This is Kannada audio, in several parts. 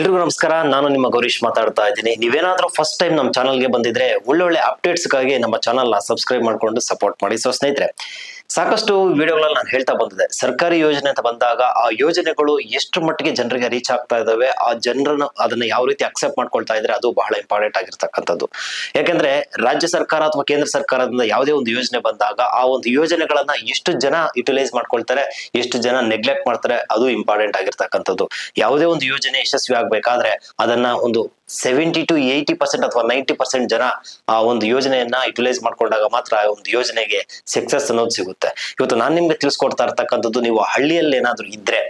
ಎಲ್ರಿಗೂ ನಮಸ್ಕಾರ. ನಾನು ನಿಮ್ಮ ಗೌರೀಶ್ ಮಾತಾಡ್ತಾ ಇದ್ದೀನಿ. ನೀವೇನಾದ್ರೂ ಫಸ್ಟ್ ಟೈಮ್ ನಮ್ಮ ಚಾನಲ್ಗೆ ಬಂದಿದ್ರೆ ಒಳ್ಳೊಳ್ಳೆ ಅಪ್ಡೇಟ್ಸ್ಗಾಗಿ ನಮ್ಮ ಚಾನಲ್ನ ಸಬ್ಸ್ಕ್ರೈಬ್ ಮಾಡ್ಕೊಂಡು ಸಪೋರ್ಟ್ ಮಾಡಿ. ಸೊ ಸ್ನೇಹಿತರೆ ಸಾಕಷ್ಟು ವಿಡಿಯೋಗಳಲ್ಲಿ ನಾನು ಹೇಳ್ತಾ ಬಂದಿದೆ ಸರ್ಕಾರಿ ಯೋಜನೆ ಅಂತ ಬಂದಾಗ ಆ ಯೋಜನೆಗಳು ಎಷ್ಟು ಮಟ್ಟಿಗೆ ಜನರಿಗೆ ರೀಚ್ ಆಗ್ತಾ ಇದ್ದಾವೆ, ಆ ಜನರನ್ನು ಅದನ್ನ ಯಾವ ರೀತಿ ಅಕ್ಸೆಪ್ಟ್ ಮಾಡ್ಕೊಳ್ತಾ ಇದ್ರೆ ಅದು ಬಹಳ ಇಂಪಾರ್ಟೆಂಟ್ ಆಗಿರ್ತಕ್ಕಂಥದ್ದು. ಯಾಕಂದ್ರೆ ರಾಜ್ಯ ಸರ್ಕಾರ ಅಥವಾ ಕೇಂದ್ರ ಸರ್ಕಾರದಿಂದ ಯಾವುದೇ ಒಂದು ಯೋಜನೆ ಬಂದಾಗ ಆ ಒಂದು ಯೋಜನೆಗಳನ್ನ ಎಷ್ಟು ಜನ ಯುಟಿಲೈಸ್ ಮಾಡ್ಕೊಳ್ತಾರೆ, ಎಷ್ಟು ಜನ ನೆಗ್ಲೆಕ್ಟ್ ಮಾಡ್ತಾರೆ, ಅದು ಇಂಪಾರ್ಟೆಂಟ್ ಆಗಿರ್ತಕ್ಕಂಥದ್ದು. ಯಾವುದೇ ಒಂದು ಯೋಜನೆ ಯಶಸ್ವಿ ಆಗ್ಬೇಕಾದ್ರೆ ಅದನ್ನ ಒಂದು ಸೆವೆಂಟಿ ಟು ಏಯ್ಟಿ ಪರ್ಸೆಂಟ್ ಅಥವಾ ನೈಂಟಿ ಪರ್ಸೆಂಟ್ ಜನ ಆ ಒಂದು ಯೋಜನೆಯನ್ನ ಯುಟಿಲೈಸ್ ಮಾಡ್ಕೊಂಡಾಗ ಮಾತ್ರ ಆ ಒಂದು ಯೋಜನೆಗೆ ಸಕ್ಸಸ್ ಅನ್ನೋದು ಸಿಗುತ್ತೆ. ಇವತ್ತು ನಾನು ನಿಮ್ಗೆ ತಿಳಿಸ್ಕೊಡ್ತಾ ಇರ್ತಕ್ಕಂಥದ್ದು ನೀವು ಹಳ್ಳಿಯಲ್ಲಿ ಏನಾದ್ರೂ ಇದ್ರೆ,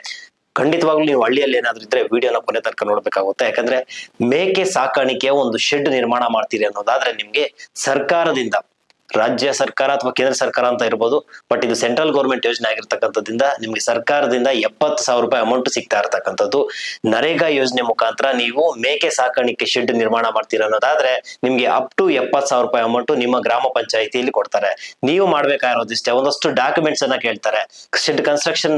ಖಂಡಿತವಾಗ್ಲೂ ನೀವು ಹಳ್ಳಿಯಲ್ಲಿ ಏನಾದ್ರೂ ಇದ್ರೆ ವಿಡಿಯೋನ ಕೊನೆ ತನಕ ನೋಡ್ಬೇಕಾಗುತ್ತೆ. ಯಾಕಂದ್ರೆ ಮೇಕೆ ಸಾಕಾಣಿಕೆಯ ಒಂದು ಶೆಡ್ ನಿರ್ಮಾಣ ಮಾಡ್ತೀರಿ ಅನ್ನೋದಾದ್ರೆ ನಿಮ್ಗೆ ಸರ್ಕಾರದಿಂದ ರಾಜ್ಯ ಸರ್ಕಾರ ಅಥವಾ ಕೇಂದ್ರ ಸರ್ಕಾರ ಅಂತ ಇರ್ಬೋದು ಬಟ್ ಇದು ಸೆಂಟ್ರಲ್ ಗೌರ್ಮೆಂಟ್ ಯೋಜನೆ ಆಗಿರ್ತಕ್ಕಂಥದ್ದಿಂದ ನಿಮ್ಗೆ ಸರ್ಕಾರದಿಂದ ಎಪ್ಪತ್ತು ಸಾವಿರ ರೂಪಾಯಿ ಅಮೌಂಟ್ ಸಿಗ್ತಾ ಇರ್ತಕ್ಕಂಥದ್ದು. ನರೇಗಾ ಯೋಜನೆ ಮುಖಾಂತರ ನೀವು ಮೇಕೆ ಸಾಕಾಣಿಕೆ ಶೆಡ್ ನಿರ್ಮಾಣ ಮಾಡ್ತೀರ ಅನ್ನೋದಾದ್ರೆ, ನಿಮ್ಗೆ ಅಪ್ ಟು ಎಪ್ಪತ್ತು ಸಾವಿರ ರೂಪಾಯಿ ಅಮೌಂಟ್ ನಿಮ್ಮ ಗ್ರಾಮ ಪಂಚಾಯಿತಿಯಲ್ಲಿ ಕೊಡ್ತಾರೆ. ನೀವು ಮಾಡ್ಬೇಕಾಗಿರೋದಿಷ್ಟೇ ಒಂದಷ್ಟು ಡಾಕ್ಯುಮೆಂಟ್ಸ್ ಅನ್ನ ಕೇಳ್ತಾರೆ. ಶೆಡ್ ಕನ್ಸ್ಟ್ರಕ್ಷನ್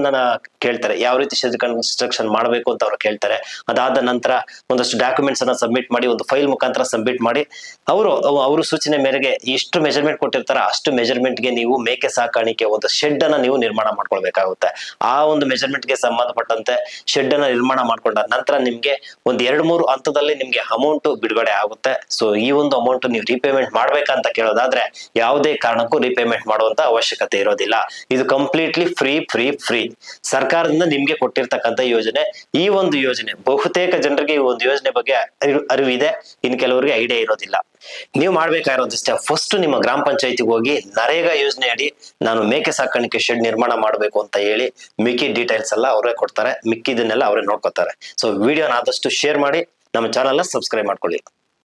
ಕೇಳ್ತಾರೆ. ಯಾವ ರೀತಿ ಶೆಡ್ ಕನ್ಸ್ಟ್ರಕ್ಷನ್ ಮಾಡಬೇಕು ಅಂತ ಅವ್ರು ಕೇಳ್ತಾರೆ. ಅದಾದ ನಂತರ ಒಂದಷ್ಟು ಡಾಕ್ಯುಮೆಂಟ್ಸ್ ಅನ್ನ ಸಬ್ಮಿಟ್ ಮಾಡಿ, ಒಂದು ಫೈಲ್ ಮುಖಾಂತರ ಸಬ್ಮಿಟ್ ಮಾಡಿ, ಅವರು ಅವರು ಸೂಚನೆ ಮೇರೆಗೆ ಎಷ್ಟು ಮೆಜರ್ಮೆಂಟ್ ಕೊಟ್ಟಿರ್ತಾರೆ, ಅಷ್ಟು ಮೆಜರ್ಮೆಂಟ್ಗೆ ನೀವು ಮೇಕೆ ಸಾಕಾಣಿಕೆ ಒಂದು ಶೆಡ್ ಅನ್ನ ನೀವು ನಿರ್ಮಾಣ ಮಾಡ್ಕೊಳ್ಬೇಕಾಗುತ್ತೆ. ಆ ಒಂದು ಮೆಜರ್ಮೆಂಟ್ಗೆ ಸಂಬಂಧಪಟ್ಟಂತೆ ಶೆಡ್ ಅನ್ನ ನಿರ್ಮಾಣ ಮಾಡ್ಕೊಂಡ ನಂತರ ನಿಮ್ಗೆ ಒಂದ್ ಎರಡ್ ಮೂರು ಹಂತದಲ್ಲಿ ನಿಮ್ಗೆ ಅಮೌಂಟ್ ಬಿಡುಗಡೆ ಆಗುತ್ತೆ. ಸೊ ಈ ಒಂದು ಅಮೌಂಟ್ ನೀವು ರೀಪೇಮೆಂಟ್ ಮಾಡ್ಬೇಕಂತ ಕೇಳೋದಾದ್ರೆ ಯಾವುದೇ ಕಾರಣಕ್ಕೂ ರೀಪೇಮೆಂಟ್ ಮಾಡುವಂತ ಅವಶ್ಯಕತೆ ಇರೋದಿಲ್ಲ. ಇದು ಕಂಪ್ಲೀಟ್ಲಿ ಫ್ರೀ ಫ್ರೀ ಫ್ರೀ ಸರ್ಕಾರದಿಂದ ನಿಮ್ಗೆ ಕೊಟ್ಟಿರ್ತಕ್ಕಂಥ ಯೋಜನೆ. ಈ ಒಂದು ಯೋಜನೆ ಬಹುತೇಕ ಜನರಿಗೆ ಈ ಒಂದು ಯೋಜನೆ ಬಗ್ಗೆ ಅರಿವು- ಅರಿವಿದೆ. ಇನ್ ಕೆಲವರಿಗೆ ಐಡಿಯಾ ಇರೋದಿಲ್ಲ. ನೀವು ಮಾಡ್ಬೇಕಾಗಿರೋದಿಷ್ಟೇ ಫಸ್ಟ್ ನಿಮ್ಮ ಗ್ರಾಮ ಪಂಚಾಯತಿಗೆ ಹೋಗಿ ನರೇಗಾ ಯೋಜನೆ ಅಡಿ ನಾನು ಮೇಕೆ ಸಾಕಾಣಿಕೆ ಶೆಡ್ ನಿರ್ಮಾಣ ಮಾಡಬೇಕು ಅಂತ ಹೇಳಿ ಮಿಕ್ಕಿ ಡೀಟೇಲ್ಸ್ ಎಲ್ಲ ಅವರೇ ಕೊಡ್ತಾರೆ. ಮಿಕ್ಕಿದನ್ನೆಲ್ಲ ಅವರೇ ನೋಡ್ಕೊತಾರೆ. ಸೊ ವಿಡಿಯೋನ ಆದಷ್ಟು ಶೇರ್ ಮಾಡಿ ನಮ್ಮ ಚಾನಲ್ನ ಸಬ್ಸ್ಕ್ರೈಬ್ ಮಾಡ್ಕೊಳ್ಳಿ.